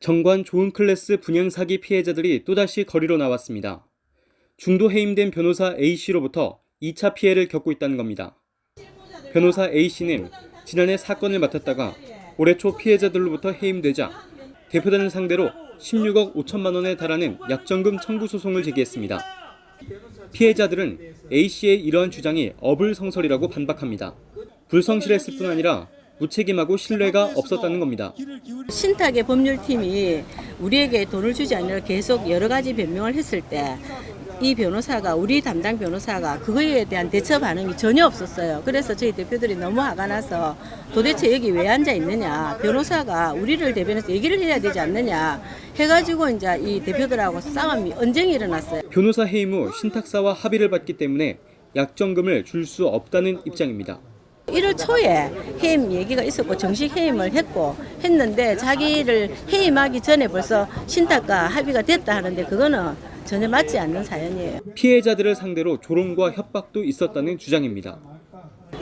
정관 좋은 클래스 분양 사기 피해자들이 또다시 거리로 나왔습니다. 중도 해임된 변호사 A씨로부터 2차 피해를 겪고 있다는 겁니다. 변호사 A씨는 지난해 사건을 맡았다가 올해 초 피해자들로부터 해임되자 대표단을 상대로 16억 5천만 원에 달하는 약정금 청구 소송을 제기했습니다. 피해자들은 A씨의 이러한 주장이 어불성설이라고 반박합니다. 불성실했을 뿐 아니라 무책임하고 신뢰가 없었다는 겁니다. 신탁의 법률팀이 우리에게 돈을 주지 않으려 계속 여러 가지 변명을 했을 때 이 변호사가 우리 담당 변호사가 그거에 대한 대처 반응이 전혀 없었어요. 그래서 저희 대표들이 너무 화가 나서 도대체 여기 왜 앉아 있느냐 변호사가 우리를 대변해서 얘기를 해야 되지 않느냐 해가지고 이제 이 대표들하고 싸움이 언쟁이 일어났어요. 변호사 해임 후 신탁사와 합의를 받기 때문에 약정금을 줄 수 없다는 입장입니다. 1월 초에 해임 얘기가 있었고 정식 해임을 했고 했는데 자기를 해임하기 전에 벌써 신탁과 합의가 됐다 하는데 그거는 전혀 맞지 않는 사연이에요. 피해자들을 상대로 조롱과 협박도 있었다는 주장입니다.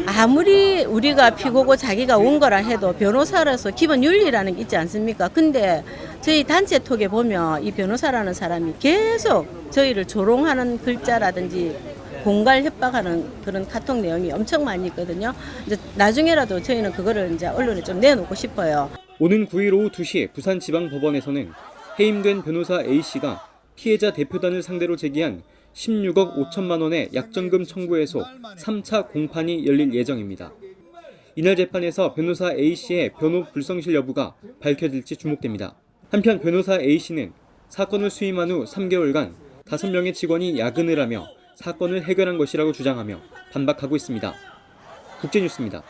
아무리 우리가 피고고 자기가 온 거라 해도 변호사로서 기본 윤리라는 게 있지 않습니까? 근데 저희 단체 톡에 보면 이 변호사라는 사람이 계속 저희를 조롱하는 글자라든지 공갈 협박하는 그런 카톡 내용이 엄청 많이 있거든요. 이제 나중에라도 저희는 그거를 이제 언론에 좀 내놓고 싶어요. 오는 9일 오후 2시 부산지방법원에서는 해임된 변호사 A씨가 피해자 대표단을 상대로 제기한 16억 5천만 원의 약정금 청구에서 3차 공판이 열릴 예정입니다. 이날 재판에서 변호사 A씨의 변호 불성실 여부가 밝혀질지 주목됩니다. 한편 변호사 A씨는 사건을 수임한 후 3개월간 5명의 직원이 야근을 하며 사건을 해결한 것이라고 주장하며 반박하고 있습니다. 국제뉴스입니다.